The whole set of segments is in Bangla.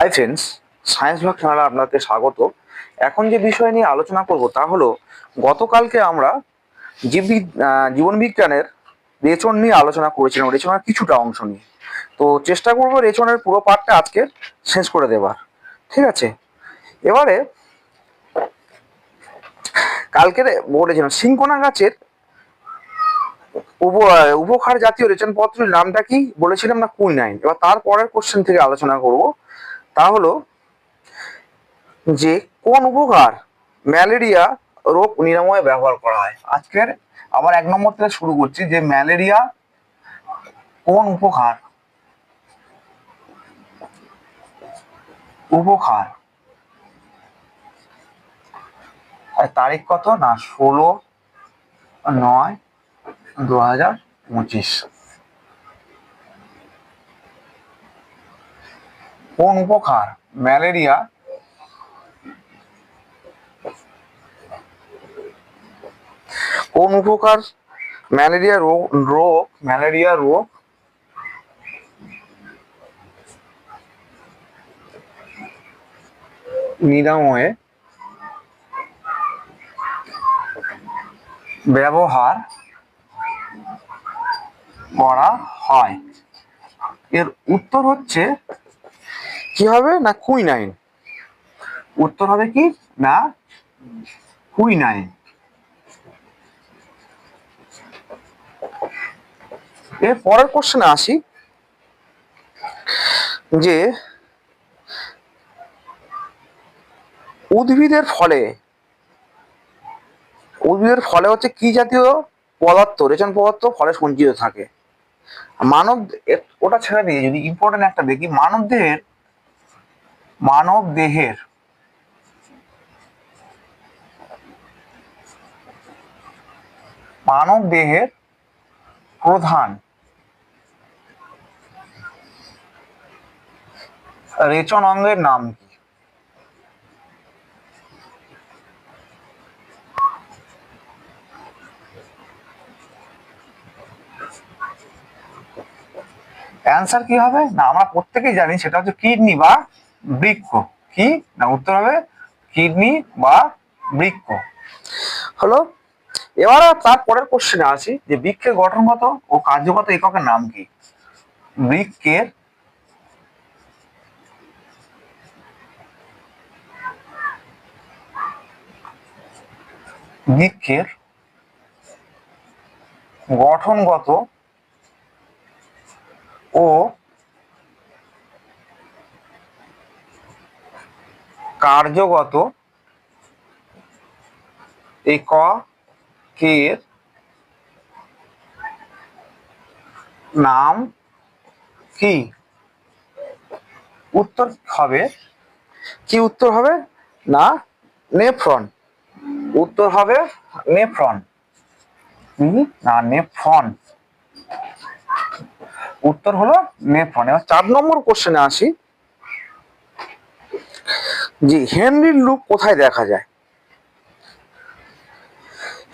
হাই ফ্রেন্ডস সায়েন্স ভাগ চ্যানেলে আপনাকে স্বাগত। এখন যে বিষয় নিয়ে আলোচনা করব তা হলো গতকালকে আমরা আহ, জীবনবিজ্ঞানের রেচন নিয়ে আলোচনা করেছিলাম রেচনার কিছুটা অংশ নিয়ে। তো চেষ্টা করব রেচনের পুরো পার্টটা আজকে শেষ করে দেবার। ঠিক আছে? এবারে কালকে বলেছিলাম সিংকোনা গাছের উপ উপকার জাতীয় রেচনপত্রের নামটা কি বলেছিলাম না কুইনাইন? এবার তারপরের কোশ্চেন থেকে আলোচনা করব। তা হলো যে কোন উপকার ম্যালেরিয়া রোগ নিরাময়ে ব্যবহার করা হয়? আজকের আবার এক নম্বর থেকে শুরু করছি যে ম্যালেরিয়া কোন উপকার? উপকার? তারিখ কত? না, ষোলো নয়, দু হাজার পঁচিশ। কোন উপকার? ম্যালেরিয়া? কোন উপকার? ম্যালেরিয়া রোগ রোগ, ম্যালেরিয়া রোগ? নিরাময়ে? ব্যবহার করা হয়। এর উত্তর হচ্ছে কি হবে না কুইনাইন উত্তর হবে কি? না কুইনাইন এর পরের কোশ্চেনে আসি, যে উদ্ভিদের ফলে উদ্ভিদের ফলে হচ্ছে কি জাতীয় পদার্থ, রেচন পদার্থ ফলে সঞ্চিত থাকে? মানব ওটা ছেড়ে দিয়ে যদি ইম্পর্টেন্ট একটা দেখি মানব দেহের মানব দেহের মানব দেহের প্রধান রেচন অঙ্গের নাম কি? অ্যান্সার কি হবে? না, আমরা প্রত্যেকেই জানি, সেটা হচ্ছে কিডনি বা বৃক্ষ। কি? না উত্তর হবে কিডনি বা বৃক্ষ। হলো এবার তার পরের কোশ্চেনে আসি যে বৃক্ষের গঠনগত ও কার্যগত এককের নাম কি? বৃক্ষের বৃক্ষের গঠনগত ও কার্যগত এককের নাম কি? উত্তর হবে, কি উত্তর হবে? না, নেফ্রন। উত্তর হবে নেফ্রন? না, নেফ্রন। উত্তর হলো নেফ্রন। এবার চার নম্বর কোশ্চেনে আসি। যে হেনরির লুপ কোথায় দেখা যায়?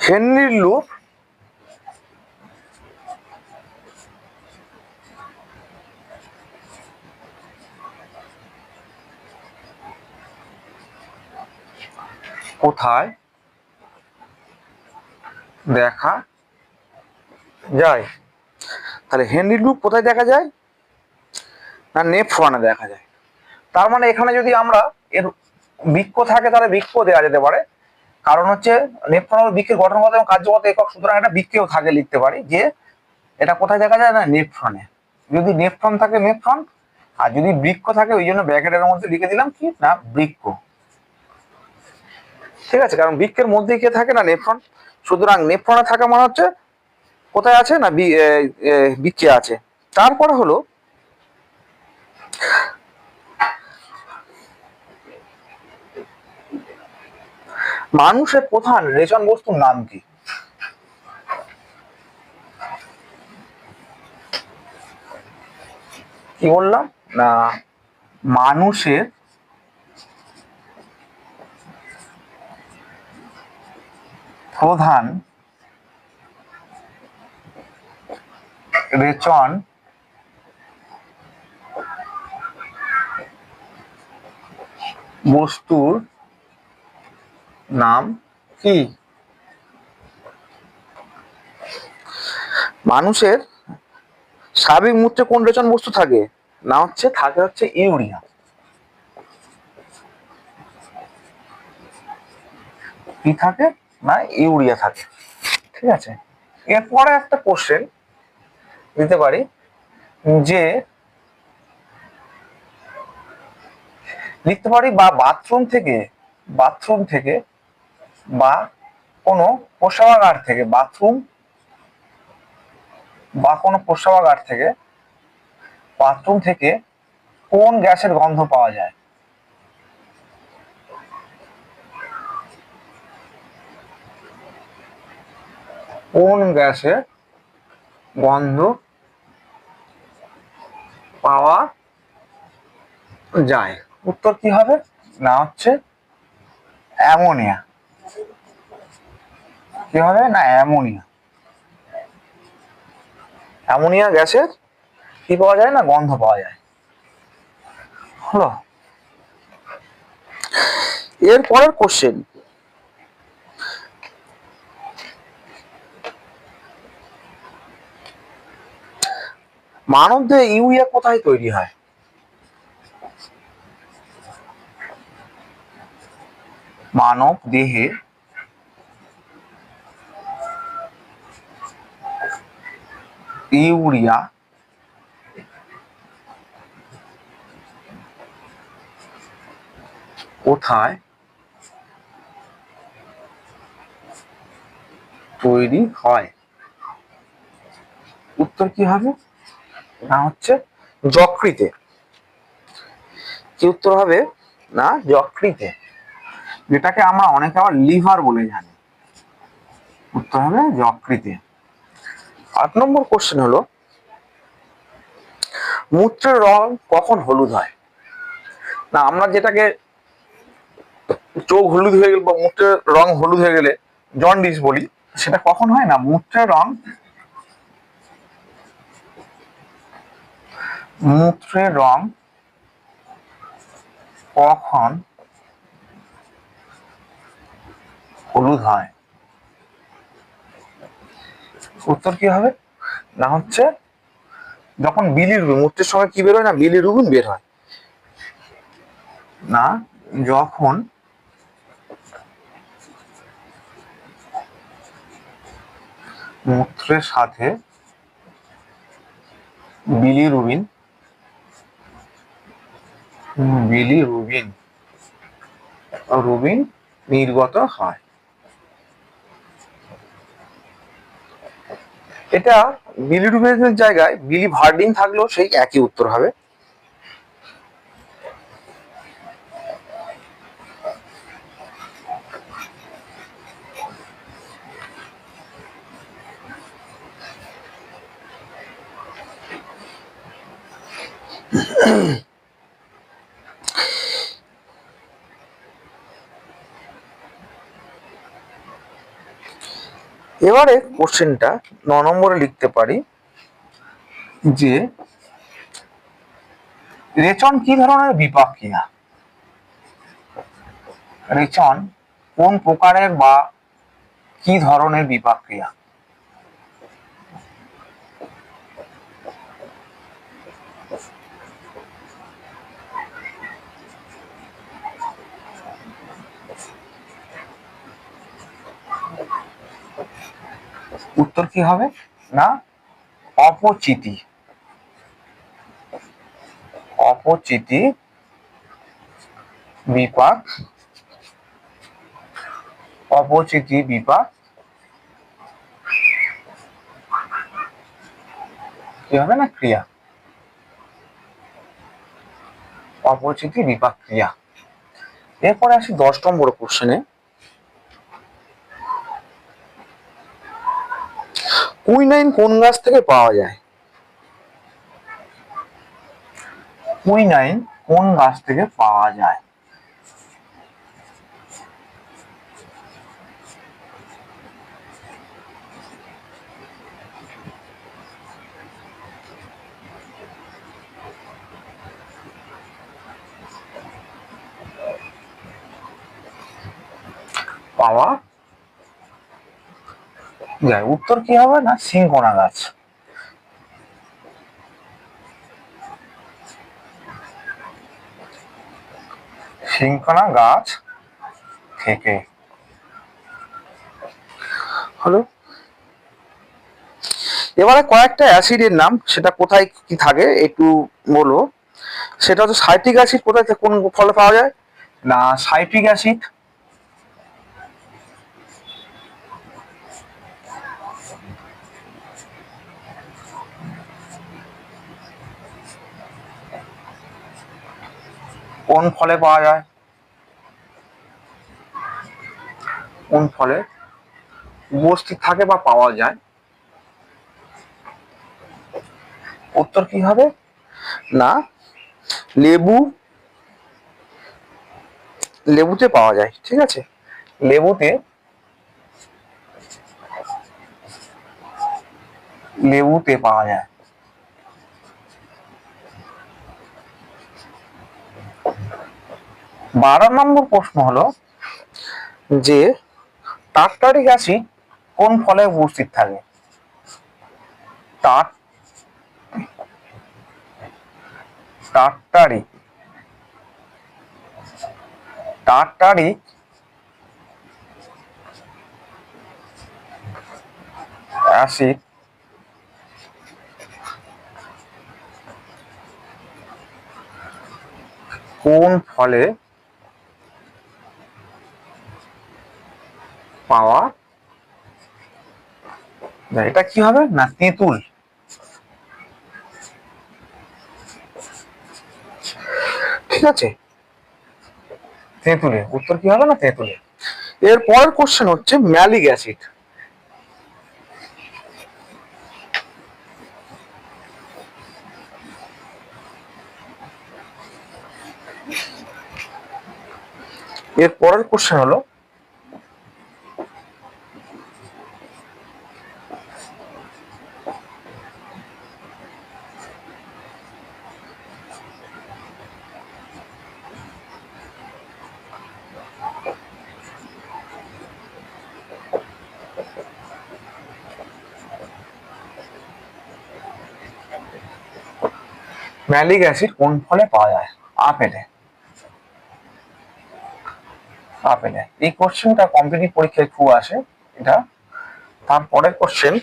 হেনরির লুপ কোথায় দেখা যায়? তাহলে হেনরি লুপ কোথায় দেখা যায়? না নেফ্রনে দেখা যায়? তার মানে এখানে যদি আমরা এর বৃক্ষ থাকে তাহলে বৃক্ষ দেওয়া যেতে পারে। কারণ হচ্ছে নেফ্রন হলো বৃক্ষের গঠনগত এবং কার্যগত একক, সুতরাং এটা বৃক্ষেও থাকে লিখতে পারি যে এটা কোথায় দেখা যায় না? নেফ্রনে যদি নেফ্রন থাকে নেফ্রন আর যদি বৃক্ষ থাকে, ওই জন্য ব্র্যাকেটের মধ্যে লিখে দিলাম কি? না, বৃক্ষ। ঠিক আছে, কারণ বৃক্ষের মধ্যে কে থাকে না? নেফ্রন সুতরাং নেফ্রনে থাকা মানে হচ্ছে কোথায় আছে? না বৃক্ষে আছে। তারপর হলো মানুষের প্রধান রেচন বস্তুর নাম কি? কি বললাম? না মানুষের প্রধান রেচন বস্তুর নাম? কি? মানুষের স্বাভাবিক মূত্রে কোন রেচন বস্তু থাকে? না হচ্ছে থাকে হচ্ছে ইউরিয়া। কি থাকে? না ইউরিয়া থাকে। ঠিক আছে? এরপরে একটা কোশ্চেন দিতে পারি যে লিখতে পারি বা বাথরুম থেকে বাথরুম থেকে বা কোনো প্রসাবাগার থেকে বাথরুম বা কোনো প্রসাবাগার থেকে বাথরুম থেকে কোন গ্যাসের গন্ধ পাওয়া যায়? কোন গ্যাসের গন্ধ পাওয়া যায়? উত্তর কি হবে? না হচ্ছে অ্যামোনিয়া। কি হবে না, অ্যামোনিয়া। অ্যামোনিয়া গ্যাসের কি পাওয়া যায় না গন্ধ পাওয়া যায়? হলো। এর পরের কোশ্চেন মানব দেহে ইউরিয়া কোথায় তৈরি হয়? মানব দেহে ইউরিয়া কোথায় তৈরি হয়? উত্তর কি হবে? না হচ্ছে যকৃতে। কি উত্তর হবে? না, যকৃতে। যেটাকে আমরা অনেকে আবার লিভার বলে জানি। উত্তর হবে? যকৃতে আট নম্বর কোশ্চেন হলো, মূত্রের রং কখন হলুদ হয়? না, আমরা যেটাকে চোখ হলুদ হয়ে গেলে বা মূত্রের রং হলুদ হয়ে গেলে জন্ডিস বলি, সেটা কখন হয় না? মূত্রের রং মূত্রের রং কখন হলুদ হয়। উত্তর কি হবে? না হচ্ছে, যখন বিলিরুবিন মূত্রের সময় কি বের হয় না? বিলিরুবিন বের হয়। না, যখন মূত্রের সাথে বিলিরুবিন বিলিরুবিন রুবিন নির্গত হয়। এটা বিলি বিলিরুবিনের জায়গায় বিলি ভার্ডিন থাকলেও সেই একই উত্তর হবে। এবারে কোশ্চেনটা ন নম্বরে লিখতে পারি যে, রেচন কি ধরনের বিপাক ক্রিয়া রেচন কোন প্রকারের বা কি ধরনের বিপাক ক্রিয়া উত্তর কি হবে? না, অপচিতি। অপচিতি বিপাক অপচিতি বিপাক, কি হবে না? ক্রিয়া। অপচিতি বিপাক ক্রিয়া। এরপরে আসি দশ নম্বর কোশ্চেনে কুইনাইন কোন গাছ থেকে পাওয়া যায়? কুইনাইন কোন গাছ থেকে পাওয়া যায়? পাওয়া যায় উত্তর কি হবে না? সিংকোনা গাছ সিংকোনা গাছ থেকে। হলো? এবারে কয়েকটা অ্যাসিডের নাম, সেটা কোথায় কি থাকে একটু বলো। সেটা হচ্ছে সাইট্রিক অ্যাসিড, কোথায় কোন ফলে পাওয়া যায়? না, সাইট্রিক অ্যাসিড কোন ফলে পাওয়া যায়? কোন ফলে? উপস্থিত থাকে বা পাওয়া যায়? উত্তর কি হবে? না, লেবু লেবুতে পাওয়া যায়, ঠিক আছে? লেবুতে লেবুতে পাওয়া যায়। বারো নম্বর প্রশ্ন হলো যে টার্টারিক অ্যাসিড কোন ফলে উপস্থিত থাকে? টার টার্টারিক টার্টারিক অ্যাসিড কোন ফলে পাওয়া যায়? এটা কি হবে? না, তেঁতুল। ঠিক আছে। তেঁতুলে উত্তর কি হবে না? তেঁতুলে এর পরের কোশ্চেন হচ্ছে ম্যালিক অ্যাসিড। এর পরের কোশ্চেন হলো ম্যালিক অ্যাসিড কোন ফলে পাওয়া যায়? আপেলে আপেলে এই কোশ্চেনটা কম্পিটিভ পরীক্ষায় খুব আসে। এটা তারপরের কোশ্চেন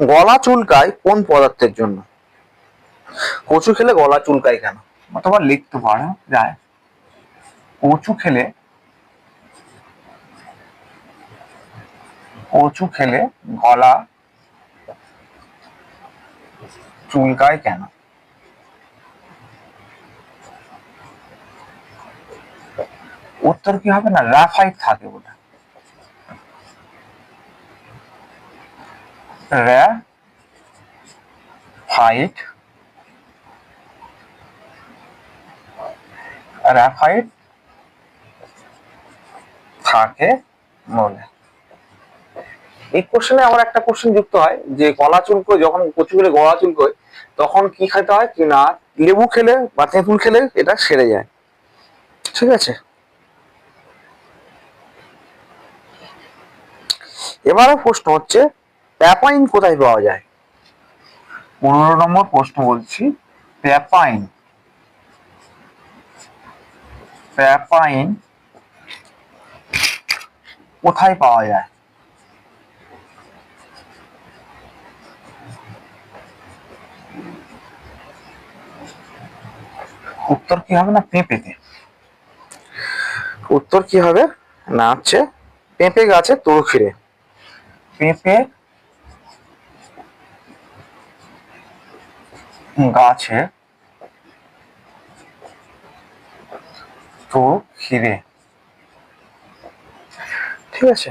গলা চুলকায় কোন পদার্থের জন্য? কচু খেলে গলা চুলকায় কেন? অথবা লিখতে পারো যায়। কচু খেলে কচু খেলে গলা চুলকায় কেন? উত্তর কি হবে না? রাফাইট থাকে বলে র্যা ফাইট র্যাফাইট থাকে বলে এই কোশ্চেনে আমার একটা কোশ্চেন যুক্ত হয়, যে গলা চুলকো যখন কচু খেলে গলা চুলকোয়, তখন কি খেতে হয়? কি না? লেবু খেলে বা তেঁতুল খেলে এটা সেরে যায়। ঠিক আছে? এবারে প্রশ্ন হচ্ছে প্যাপাইন কোথায় পাওয়া যায়? পনেরো নম্বর প্রশ্ন বলছি প্যাপাইন প্যাপাইন কোথায় পাওয়া যায়? উত্তর কি হবে না পেঁপেতে উত্তর কি হবে? না হচ্ছে, পেঁপে গাছে তরুখিরে পেঁপে গাছে তো খিরে ঠিক আছে?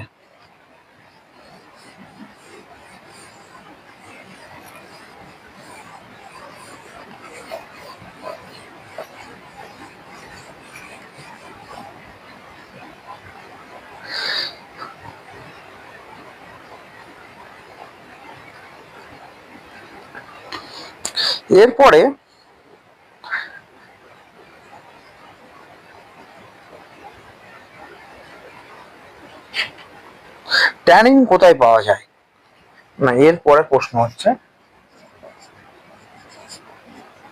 এরপরে ট্যানিং কোথায় পাওয়া যায়? না এরপরে প্রশ্ন হচ্ছে,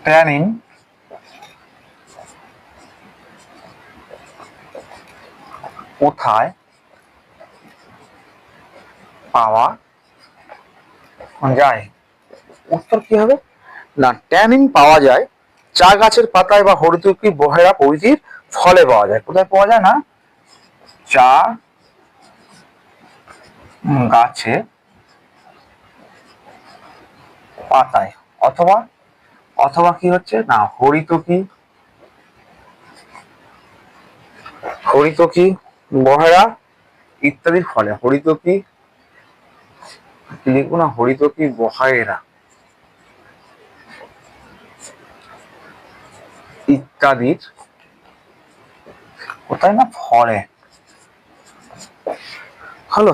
ট্যানিং কোথায় পাওয়া যায়? উত্তর কি হবে? না ট্যানিং পাওয়া যায়, চা গাছের পাতায় বা হরিতকি বহেরা প্রভৃতির ফলে পাওয়া যায়। কোথায় পাওয়া যায় না? চা গাছে পাতায়। অথবা অথবা কি হচ্ছে? না, হরিতকি হরিতকি বহেরা ইত্যাদির ফলে। হরিতকি লিখব না? হরিতকি বহায়েরা ইত্যাদির কোথায় না ফরে। হলো